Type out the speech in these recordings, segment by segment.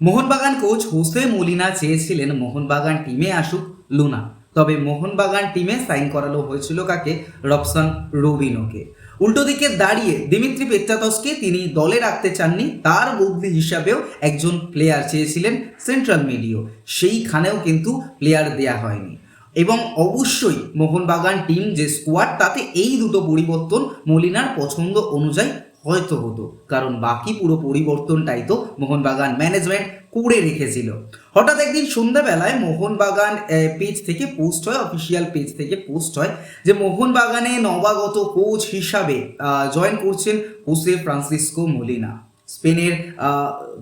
Mohun Bagan coach Jose Molina চেয়েছিলেন মোহনবাগান টিমে আসুক লুনা। তবে মোহনবাগান টিমে সাইন করানো হয়েছিল কাকে? রবসন রবিনোকে। উল্টো দিকে দাঁড়িয়ে দিমিত্রি পেত্রাতসকে তিনি দলে রাখতে চাননি, তার বদলি হিসাবেও একজন প্লেয়ার চেয়েছিলেন সেন্ট্রাল মিডিও সেইখানেও কিন্তু প্লেয়ার দেয়া হয়নি। এবং অবশ্যই মোহনবাগান টিম যে স্কোয়াড তাতে এই দুটো পরিবর্তন মলিনার পছন্দ অনুযায়ী হয়তো হতো। কারণ বাকি পুরো পরিবর্তনটাই তো মোহনবাগান ম্যানেজমেন্ট করে রেখেছিল। হঠাৎ একদিন সন্ধ্যাবেলায় মোহনবাগান পেজ থেকে পোস্ট হয় অফিসিয়াল পেজ থেকে পোস্ট হয় যে মোহনবাগানে নবাগত কোচ হিসাবে জয়েন করছেন হোসে ফ্রান্সিসকো মলিনা স্পেনের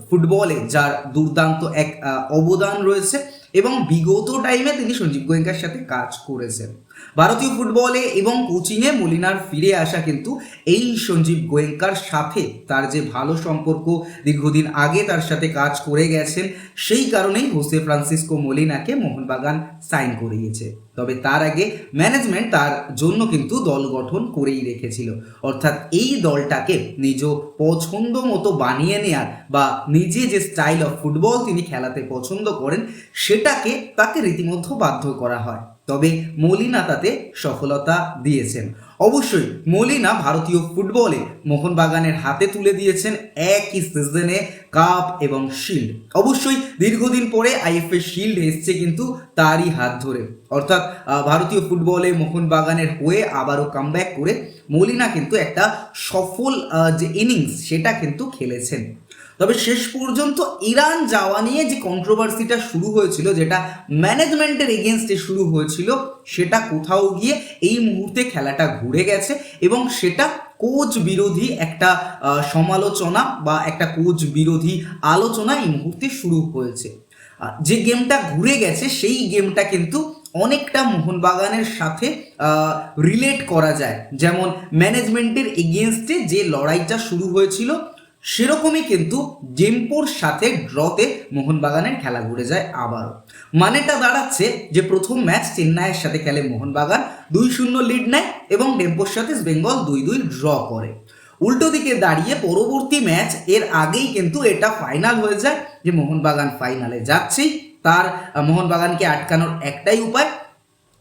ফুটবলে যার দুর্দান্ত এক অবদান রয়েছে এবং বিগত টাইমে তিনি সঞ্জীব গোয়েঙ্কার সাথে কাজ করেছেন। ভারতীয় ফুটবলে এবং কোচিংয়ে মলিনার ফিরে আসা কিন্তু এই সঞ্জীব গোয়েঙ্কার সাথে তার যে ভালো সম্পর্ক দীর্ঘদিন আগে তার সাথে কাজ করে গেছেন, সেই কারণেই হোসে ফ্রান্সিসকো মলিনাকে মোহনবাগান সাইন করিয়েছে। তবে তার আগে ম্যানেজমেন্ট তার জন্য কিন্তু দল গঠন করেই রেখেছিল। অর্থাৎ এই দলটাকে নিজ পছন্দ মতো বানিয়ে নেয়ার বা নিজে যে স্টাইল অফ ফুটবল তিনি খেলাতে পছন্দ করেন, সেটাকে তাকে রীতিমতো বাধ্য করা হয়। তবে মলিনা তাতে সফলতা দিয়েছেন। অবশ্যই মলিনা ভারতীয় ফুটবলে মোহনবাগানের হাতে তুলে দিয়েছেন একই সিজনে কাপ এবং শিল্ড অবশ্যই দীর্ঘদিন পরে আইএফএ শিল্ড এসছে কিন্তু তারই হাত ধরে। অর্থাৎ ভারতীয় ফুটবলে মোহনবাগানের হয়ে আবারও কামব্যাক করে মলিনা কিন্তু একটা সফল যে ইনিংস সেটা কিন্তু খেলেছেন। তবে শেষ পর্যন্ত ইরান যাওয়া নিয়ে যে কন্ট্রোভার্সিটা শুরু হয়েছিল, যেটা ম্যানেজমেন্টের এগেনস্টে শুরু হয়েছিল, সেটা কোথাও গিয়ে এই মুহূর্তে খেলাটা ঘুরে গেছে এবং সেটা কোচ বিরোধী একটা সমালোচনা বা একটা কোচ বিরোধী আলোচনা এই মুহূর্তে শুরু হয়েছে। যে গেমটা ঘুরে গেছে, সেই গেমটা কিন্তু অনেকটা মোহনবাগানের সাথে রিলেট করা যায়। যেমন ম্যানেজমেন্টের এগেনস্টে যে লড়াইটা শুরু হয়েছিল সেরকমই কিন্তু জেমপোর সাথে ড্রতে মোহনবাগানের খেলা ঘুরে যায় আবারও। মানেটা দাঁড়াচ্ছে যে প্রথম ম্যাচ চেন্নাইয়ের সাথে খেলে মোহনবাগান দুই শূন্য লিড নেয় এবং ডেম্পোর সাথে বেঙ্গল দুই দুই ড্র করে। উল্টো দিকে দাঁড়িয়ে পরবর্তী ম্যাচ এর আগেই কিন্তু এটা ফাইনাল হয়ে যায় যে মোহনবাগান ফাইনালে যাচ্ছেই তার মোহনবাগানকে আটকানোর একটাই উপায়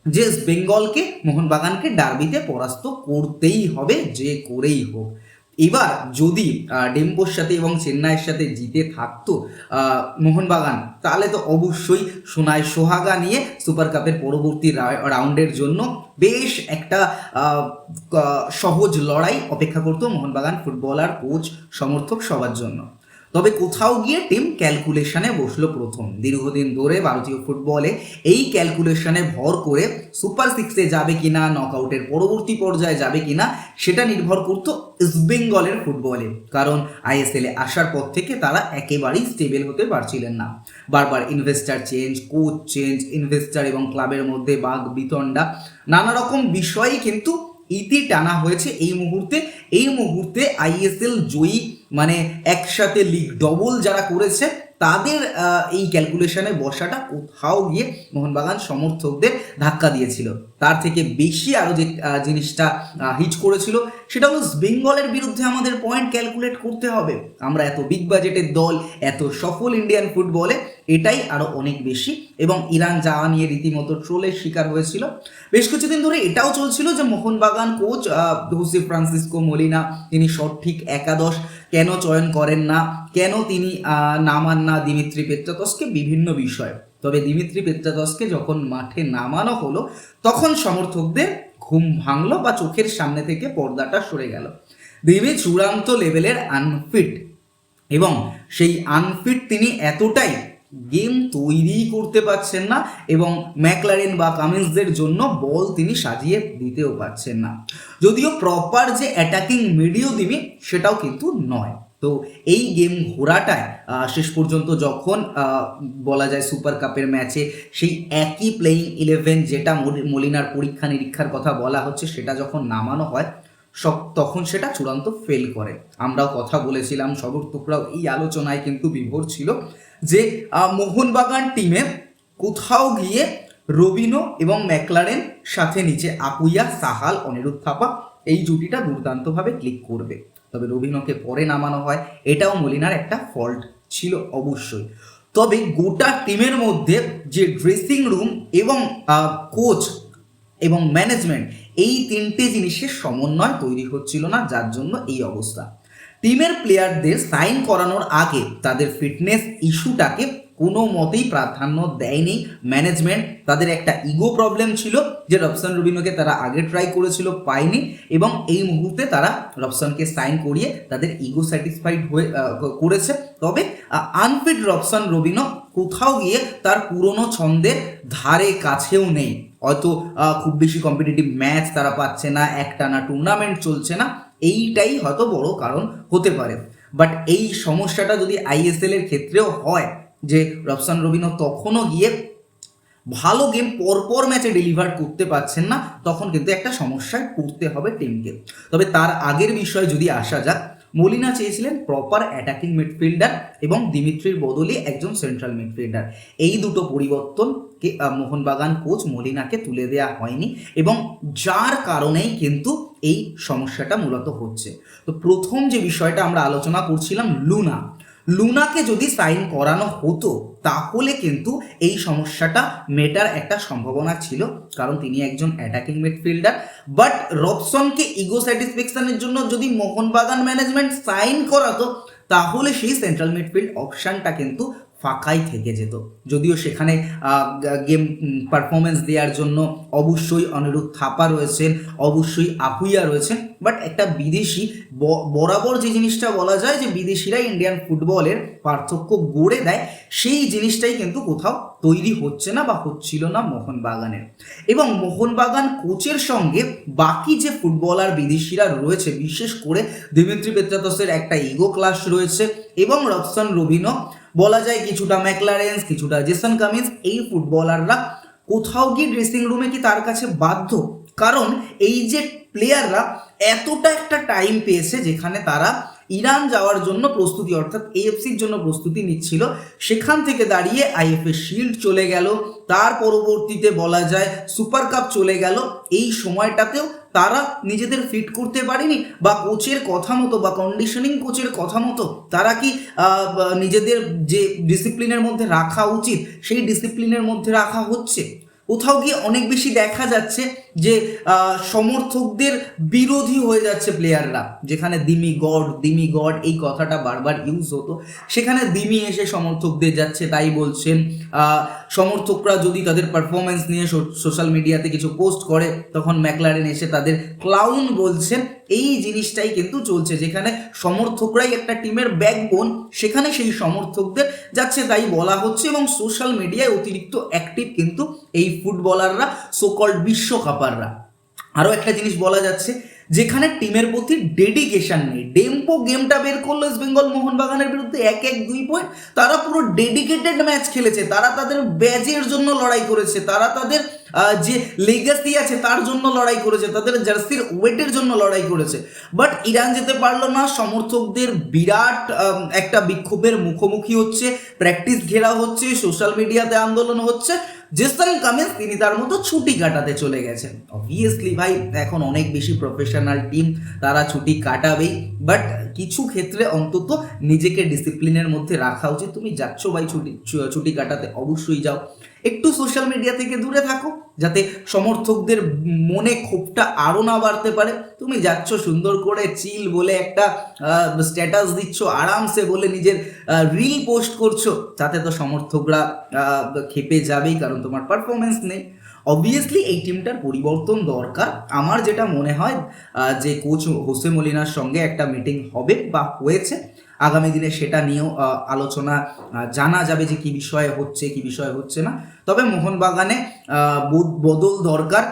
যে বেঙ্গলকে মোহনবাগানকে ডার্বিতে পরাস্ত করতেই হবে, যে করেই হোক। এবার যদি ডেম্বোর ডেম্পোর সাথে এবং চেন্নাইয়ের সাথে জিতে থাকতো মোহনবাগান, তাহলে তো অবশ্যই সোনায় সোহাগা নিয়ে সুপার কাপের পরবর্তী রাউন্ডের জন্য বেশ একটা সহজ লড়াই অপেক্ষা করতো মোহনবাগান ফুটবলার, কোচ, সমর্থক সবার জন্য। তবে কোথাও গিয়ে টিম ক্যালকুলেশনে বসল প্রথম। দীর্ঘদিন ধরে ভারতীয় ফুটবলে এই ক্যালকুলেশনে ভর করে সুপার সিক্সে যাবে কিনা নকআউটের পরবর্তী পর্যায়ে যাবে কিনা, সেটা নির্ভর করতো ইস্টবেঙ্গলের ফুটবলে কারণ আইএসএল আসার পর থেকে তারা একেবারেই স্টেবল হতে পারছিলেন না। বারবার investor change coach change investor এবং ক্লাবের মধ্যে বাঘ, বিতণ্ডা, নানা রকম বিষয়ই কিন্তু ইতি টানা হয়েছে এই মুহূর্তে। এই মুহূর্তে আইএসএল জয়ী মানে একসাথে লিগ ডবল যারা করেছে, তাদের এই ক্যালকুলেশনে বসাটা কোথাও গিয়ে মোহনবাগান সমর্থকদের ধাক্কা দিয়েছিল। তার থেকে বেশি আরও যে জিনিসটা হিট করেছিল, সেটা হলো বেঙ্গলের বিরুদ্ধে আমাদের পয়েন্ট ক্যালকুলেট করতে হবে। আমরা এত বিগ বাজেটের দল, এত সফল ইন্ডিয়ান ফুটবলে এটাই আরও অনেক বেশি। এবং ইরান যাওয়া নিয়ে রীতিমতো ট্রোলের শিকার হয়েছিল। বেশ কিছুদিন ধরে এটাও চলছিল যে Mohun Bagan coach Jose Francisco Molina তিনি সঠিক একাদশ কেন চয়ন করেন না? কেন তিনি নামান না দিমিত্রি পেত্রাতসকে বিভিন্ন বিষয়। তবে দিমিত্রি পেত্রাতসকে যখন মাঠে নামানো হলো, তখন সমর্থকদের ঘুম ভাঙলো বা চোখের সামনে থেকে পর্দাটা সরে গেল। দিমি চূড়ান্ত লেভেলের আনফিট এবং সেই আনফিট তিনি এতটাই গেম তৈরি করতে পারছেন না এবং ম্যাকলারেন বা কামিন্সদের জন্য বল তিনি সাজিয়ে দিতেও পারছেন না। যদিও প্রপার যে অ্যাটাকিং মিডিও দিবি, সেটাও কিন্তু নয়। তো এই গেম ঘোরাটায় শেষ পর্যন্ত যখন বলা যায় সুপার কাপের ম্যাচে সেই একই প্লেয়িং ইলেভেন যেটা মলি- মলিনার পরীক্ষা নিরীক্ষার কথা বলা হচ্ছে, সেটা যখন নামানো হয়, সব তখন সেটা চূড়ান্ত ফেল করে। আমরাও কথা বলেছিলাম সমর্থকরাও এই আলোচনায় কিন্তু বিভোর ছিল। যে মোহনবাগান টিমে কোথাও গিয়ে রবিনো এবং ম্যাকলারেন সাথে নিচে আপুইয়া, সাহাল, অনিরুদ্ধ থাপা এই জুটিটা দুর্দান্তভাবে ক্লিক করবে। তবে রবিনোকে পরে নামানো হয়। এটাও মলিনার একটা ফল্ট ছিল অবশ্যই। তবে গোটা টিমের মধ্যে যে ড্রেসিং রুম এবং কোচ এবং ম্যানেজমেন্ট এই তিনটে জিনিসের সমন্বয় তৈরি হচ্ছিল না, যার জন্য এই অবস্থা। টিমের প্লেয়ারদের সাইন করানোর আগে তাদের ফিটনেস ইস্যুটাকে কোনো মতেই প্রাধান্য দেয়নি ম্যানেজমেন্ট। তাদের একটা ইগো প্রবলেম ছিল যে রবসান রুবিনোকে তারা আগে ট্রাই করেছিল, পায়নি এবং এই মুহূর্তে তারা রবসানকে সাইন করিয়ে তাদের ইগো স্যাটিসফাইড হয়ে করেছে। তবে আনফিট রবসান রবিনো কোথাও গিয়ে তার পুরনো ছন্দের ধারে কাছেও নেই। হয়তো খুব বেশি কম্পিটিটিভ ম্যাচ তারা পাচ্ছে না, একটানা টুর্নামেন্ট চলছে না। এইটাই হয়তো বড় কারণ হতে পারে। বাট এই সমস্যাটা যদি আইএসএল এর ক্ষেত্রেও হয়, যে রবসান রবিনো তখনও গিয়ে ভালো গেম পরপর ম্যাচে ডেলিভার করতে পারছেন না, তখন কিন্তু একটা সমস্যায় পড়তে হবে টিমকে তবে তার আগের বিষয়ে যদি আসা যাক, মলিনা চেয়েছিলেন প্রপার অ্যাটাকিং মিডফিল্ডার এবং দিমিত্রির বদলে একজন সেন্ট্রাল মিডফিল্ডার এই দুটো পরিবর্তনকে মোহনবাগান কোচ মলিনাকে তুলে দেওয়া হয়নি এবং যার কারণেই কিন্তু এই সমস্যাটা মূলত হচ্ছে। তো প্রথম যে বিষয়টা আমরা আলোচনা করছিলাম, লুনা। লুনাকে যদি সাইন করানো হতো, তাহলে কিন্তু এই সমস্যাটা মেটার একটা সম্ভাবনা ছিল, কারণ তিনি একজন অ্যাটাকিং মিডফিল্ডার বাট রবসনকে ইগো স্যাটিসফ্যাকশনের জন্য যদি মোহনবাগান ম্যানেজমেন্ট সাইন করাতো, তাহলে সেই সেন্ট্রাল মিডফিল্ড অপশানটা কিন্তু ফাঁকাই থেকে যেত। যদিও সেখানে গেম পারফরমেন্স দেওয়ার জন্য অবশ্যই অনিরুদ্ধ থাপা রয়েছেন, অবশ্যই আপুইয়া রয়েছেন বাট একটা বিদেশি বরাবর যে জিনিসটা বলা যায় যে বিদেশিরা ইন্ডিয়ান ফুটবলের পার্থক্য গড়ে দেয়, সেই জিনিসটাই কিন্তু কোথাও তৈরি হচ্ছে না বা হচ্ছিল না মোহনবাগানের। এবং মোহনবাগান কোচের সঙ্গে বাকি যে ফুটবলার বিদেশিরা রয়েছে, বিশেষ করে দিমিত্রি পেত্রাতসের একটা ইগো ক্লাস রয়েছে এবং রবসন রবিনো বলা যায় কিছুটা ম্যাকলারেন্স, কিছুটা জেসন কামিন্স, এই ফুটবলাররা কোথাও গিয়ে ড্রেসিং রুমে কি তার কাছে বাধ্য? কারণ এই যে প্লেয়াররা এতটা একটা টাইম পেয়েছে যেখানে তারা ইরান যাওয়ার জন্য প্রস্তুতি, অর্থাৎ এএফসির জন্য প্রস্তুতি নিচ্ছিল, সেখান থেকে দাঁড়িয়ে আইএফএ শিল্ড চলে গেল, তার পরবর্তীতে বলা যায় সুপার কাপ চলে গেল, এই সময়টাতেও তারা নিজেদের ফিট করতে পারেনি বা কোচের কথা মতো বা কন্ডিশনিং কোচের কথা মতো তারা কি নিজেদের যে ডিসিপ্লিনের মধ্যে রাখা উচিত, সেই ডিসিপ্লিনের মধ্যে রাখা হচ্ছে? কোথাও গিয়ে অনেক বেশি দেখা যাচ্ছে যে সমর্থকদের বিরোধী হয়ে যাচ্ছে প্লেয়াররা যেখানে দিমি গড দিমি গড, এই কথাটা বারবার ইউজ হতো। সেখানে দিমি এসে সমর্থকদের যাচ্ছে, তাই বলছেন সমর্থকরা যদি তাদের পারফরমেন্স নিয়ে সোশ্যাল মিডিয়াতে কিছু পোস্ট করে, তখন ম্যাকলারেন এসে তাদের ক্লাউন বলছেন, এই জিনিসটাই কিন্তু চলছে। যেখানে সমর্থকরাই একটা টিমের ব্যাকবোন সেখানে সেই সমর্থকদের যাচ্ছে, তাই বলা হচ্ছে। এবং সোশ্যাল মিডিয়ায় অতিরিক্ত অ্যাক্টিভ কিন্তু এই ফুটবলাররা সোকল্ড বিশ্বকাপাররা আরও একটা জিনিস বলা যাচ্ছে, যেখানে টিমের প্রতি ডেডিকেশন নেই। ডেম্পো গেমটা বের করল ইস্ট বেঙ্গল মোহনবাগানের বিরুদ্ধে এক এক দুই পয়েন্ট তারা পুরো ডেডিকেটেড ম্যাচ খেলেছে। তারা তাদের ব্যাজের জন্য লড়াই করেছে। তারা তাদের যে লেগাসি আছে, তার জন্য লড়াই করেছে। তাদের জার্সির ওয়েটের জন্য লড়াই করেছে। বাট ইরান যেতে পারল না। সমর্থকদের বিরাট একটা বিক্ষোভের মুখোমুখি হচ্ছে। প্র্যাকটিস ঘেরা হচ্ছে। সোশ্যাল মিডিয়াতে আন্দোলন হচ্ছে। জেসন কামিন্স তিনি তার মতো ছুটি কাটাতে চলে গেছেন। অবভিয়াসলি ভাই, এখন অনেক বেশি প্রফেশনাল টিম তারা ছুটি কাটাবেই। বাট কিছু ক্ষেত্রে অন্তত নিজেকে ডিসিপ্লিনের মধ্যে রাখা উচিত। তুমি যাচ্ছ ভাই ছুটি ছুটি কাটাতে, অবশ্যই যাও। একটু সোশ্যাল মিডিয়া থেকে দূরে থাকো। যাতে সমর্থকদের মনে ক্ষোভটা আরও না বাড়তে পারে। তুমি যাচ্ছ সুন্দর করে চিল বলে একটা স্ট্যাটাস দিচ্ছ, আরামসে বলে নিজের রিল পোস্ট করছ। তাতে তো সমর্থকরা খেপে যাবেই, কারণ তোমার পারফরমেন্স নেই। অবভিয়াসলি এই টিমটার পরিবর্তন দরকার। আমার যেটা মনে হয় যে কোচ হোসে মলিনার সঙ্গে একটা মিটিং হবে বা হয়েছে। আগামী দিনে সেটা নিয়েও আলোচনা জানা যাবে যে কি বিষয়ে হচ্ছে, কি বিষয়ে হচ্ছে না। তবে মোহনবাগানে বদল দরকার।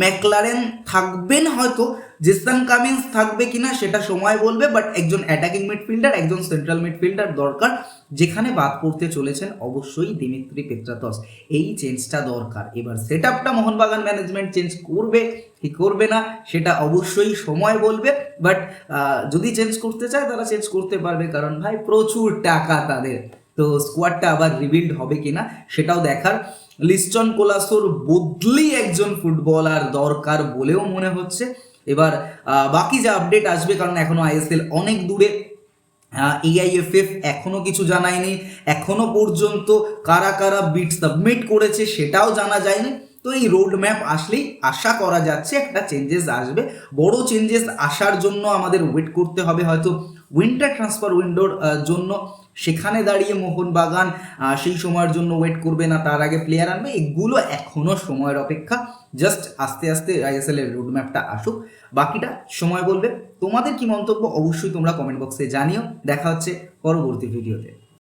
ম্যাকলারেন থাকবেন হয়তো জেসান কামিন্স থাকবে কিনা সেটা সময় বলবে বাট একজন অ্যাটাকিং মিডফিল্ডার একজন সেন্ট্রাল মিডফিল্ডার দরকার, যেখানে বাদ পড়তে চলেছেন অবশ্যই দিমিত্রি পেত্রাতস এই চেঞ্জটা দরকার। এবার সেট আপটা মোহনবাগান ম্যানেজমেন্ট চেঞ্জ করবে, কি করবে না, সেটা অবশ্যই সময় বলবে বাট যদি চেঞ্জ করতে চায় তারা চেঞ্জ করতে পারবে, কারণ ভাই প্রচুর টাকা তাদের। তো স্কোয়াডটা আবার রিবিল্ড হবে কিনা সেটাও দেখার। লিস্টন কোলাসোর বদলি একজন ফুটবলার দরকার বলেও মনে হচ্ছে। এবার বাকি যে আপডেট আসবে, কারণ এখনও আইএসএল অনেক দূরে এআইএফএফ এখনও কিছু জানায়নি, এখনও পর্যন্ত কারা কারা বিট সাবমিট করেছে সেটাও জানা যায়নি। তো এই রোড ম্যাপ আসলেই আশা করা যাচ্ছে একটা চেঞ্জেস আসবে। বড় চেঞ্জেস আসার জন্য আমাদের ওয়েট করতে হবে, হয়তো উইন্টার ট্রান্সফার উইন্ডোর জন্য। সেখানে দাঁড়িয়ে মোহনবাগান সেই সময়ের জন্য ওয়েট করবে না, তার আগে প্লেয়ার আনবে, এগুলো এখনও সময়ের অপেক্ষা। জাস্ট আস্তে আস্তে আইএসএল এর রোড ম্যাপটা আসুক। বাকিটা সময় বলবে। তোমাদের কি মন্তব্য? অবশ্যই তোমরা কমেন্ট বক্সে জানিও। দেখা হচ্ছে পরবর্তী ভিডিওতে